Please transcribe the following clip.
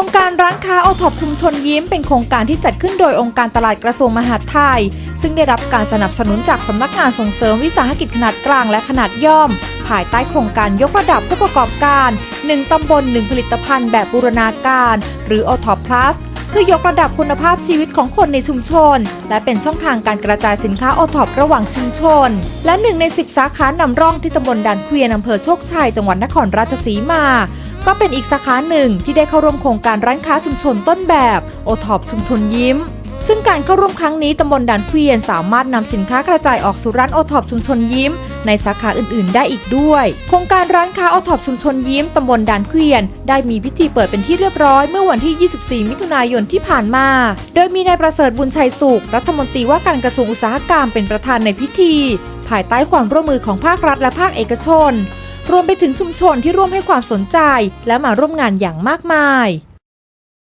ครงการร้านค้าโอท็อปชุมชนยิ้มเป็นโครงการที่จัดขึ้นโดยองค์การตลาดกระทรวงมหาดไทย ซึ่งได้รับการสนับสนุนจากสำนักงานส่งเสริมวิสาหกิจขนาดกลางและขนาดย่อม ภายใต้โครงการยกระดับผู้ประกอบการ 1 ตำบล 1 ผลิตภัณฑ์แบบบูรณาการ หรือโอท็อปพลัส เพื่อยกระดับคุณภาพชีวิตของคนในชุมชน และเป็นช่องทางการกระจายสินค้าโอท็อประหว่างชุมชน และหนึ่งใน 10 สาขานำร่องที่ตำบลด่านเกวียนอำเภอโชคชัยจังหวัดนครราชสีมา ก็เป็นอีกสาขาหนึ่งที่ได้เข้าร่วมโครงการร้านค้าชุมชนต้นแบบโอท็อปชุมชนยิ้ม ซึ่งการเข้าร่วมครั้งนี้ตำบลด่านเกวียนสามารถนำสินค้ากระจายออกสู่ร้านโอท็อปชุมชนยิ้ม ในสาขาอื่น ๆ ได้อีกด้วย โครงการร้านค้าโอท็อปชุมชนยิ้มตำบลด่านเกวียน ได้มีพิธีเปิดเป็นที่เรียบร้อยเมื่อวันที่ 24 มิถุนายนที่ผ่านมา โดยมีนายประเสริฐบุญชัยสุข รัฐมนตรีว่าการกระทรวงอุตสาหกรรมเป็นประธานในพิธี ภายใต้ความร่วมมือของภาครัฐและภาคเอกชน รวมไปถึงชุมชนที่ร่วมให้ความสนใจ และมาร่วมงานอย่างมากมาย